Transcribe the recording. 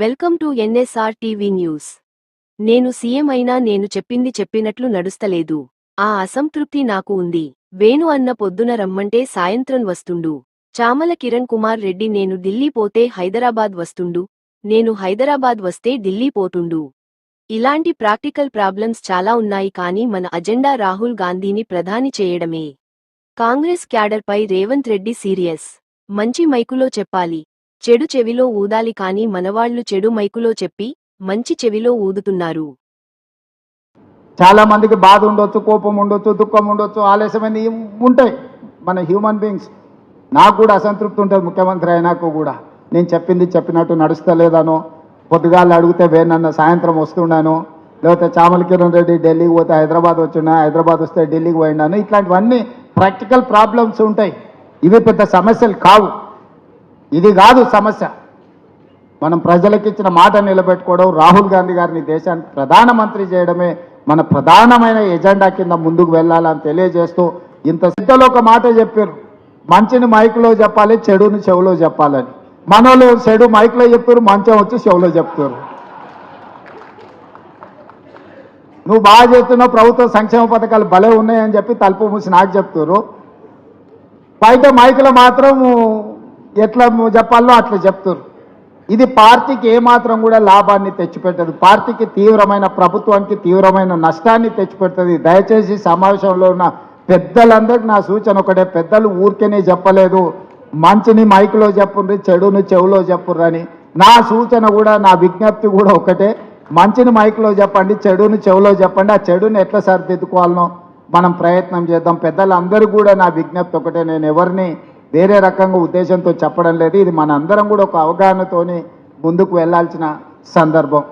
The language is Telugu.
Welcome to NSR TV news. నేను సీఎం అయినా నేను చెప్పింది చెప్పినట్లు నడుస్తలేదు. ఆ అసంతృప్తి నాకు ఉంది. వేణు అన్న పొద్దున రమ్మంటే సాయంత్రం వస్తుండు. చామల కిరణ్ కుమార్ రెడ్డి నేను ఢిల్లీ పోతే హైదరాబాద్ వస్తుండు. నేను హైదరాబాద్ వస్తే ఢిల్లీ పోతుండు. ఇలాంటి ప్రాక్టికల్ ప్రాబ్లమ్స్ చాలా ఉన్నాయి కానీ మన అజెండా రాహుల్ గాంధీని ప్రధాని చేయడమే. కాంగ్రెస్ క్యాడర్పై రేవంత్ రెడ్డి సీరియస్. మంచి మైకులో చెప్పాలి. చెడు చెవిలో ఊదాలి కాని మనవాళ్ళు చెడు మైకులో చెప్పి మంచి చెవిలో ఊదుతున్నారు. చాలా మందికి బాధ ఉండొచ్చు కోపం ఉండొచ్చు దుఃఖం ఉండొచ్చు ఆలస్యమైన ఉంటాయి. మన హ్యూమన్ బీయింగ్స్ నాకు కూడా అసంతృప్తి ఉంటుంది ముఖ్యమంత్రి అయినాకు కూడా. నేను చెప్పింది చెప్పినట్టు నడుస్తలేదనో పొద్దుగాలు అడిగితే వేనన్న సాయంత్రం వస్తున్నాను లేకపోతే చామల కిరణ్ రెడ్డి ఢిల్లీకి పోతే హైదరాబాద్ వచ్చినా హైదరాబాద్ వస్తే ఢిల్లీకి పోయినాను ఇట్లాంటివన్నీ ప్రాక్టికల్ ప్రాబ్లమ్స్ ఉంటాయి. ఇవి పెద్ద సమస్యలు కావు. ఇది కాదు సమస్య. మనం ప్రజలకు ఇచ్చిన మాట నిలబెట్టుకోవడం రాహుల్ గాంధీ గారిని దేశానికి ప్రధానమంత్రి చేయడమే మన ప్రధానమైన ఎజెండా కింద ముందుకు వెళ్ళాలని తెలియజేస్తూ ఇంత సిద్ధలో ఒక మాట చెప్పారు. మంచిని మైక్లో చెప్పాలి చెడుని చెవులో చెప్పాలని. మనోళ్ళు చెడు మైక్లో చెప్పారు మంచం వచ్చి చెవులో చెప్తారు. నువ్వు బాగా చేస్తున్నావు ప్రభుత్వ సంక్షేమ పథకాలు భలే ఉన్నాయని చెప్పి తలుపు మూసి నాకు చెప్తారు. బయట మైకులో మాత్రం ఎట్లా చెప్పాలో అట్లా చెప్తారు ఇది పార్టీకి ఏమాత్రం కూడా లాభాన్ని తెచ్చిపెట్టదు. పార్టీకి తీవ్రమైన ప్రభుత్వానికి తీవ్రమైన నష్టాన్ని తెచ్చిపెడుతుంది. దయచేసి సమావేశంలో ఉన్న పెద్దలందరికీ నా సూచన ఒకటే. పెద్దలు ఊరికేనే చెప్పలేదు. మంచిని మైక్లో చెప్పుండ్రి చెడుని చెవులో చెప్పుర్రని నా సూచన కూడా నా విజ్ఞప్తి కూడా ఒకటే. మంచిని మైక్లో చెప్పండి చెడుని చెవులో చెప్పండి. ఆ చెడుని ఎట్లా సరిదిద్దుకోవాలనో మనం ప్రయత్నం చేద్దాం. పెద్దలందరూ కూడా నా విజ్ఞప్తి ఒకటే. నేను ఎవరిని వేరే రకంగా ఉద్దేశంతో చెప్పడం లేదు. ఇది మన అందరం కూడా ఒక అవగాహనతోని ముందుకు వెళ్ళాల్సిన సందర్భం.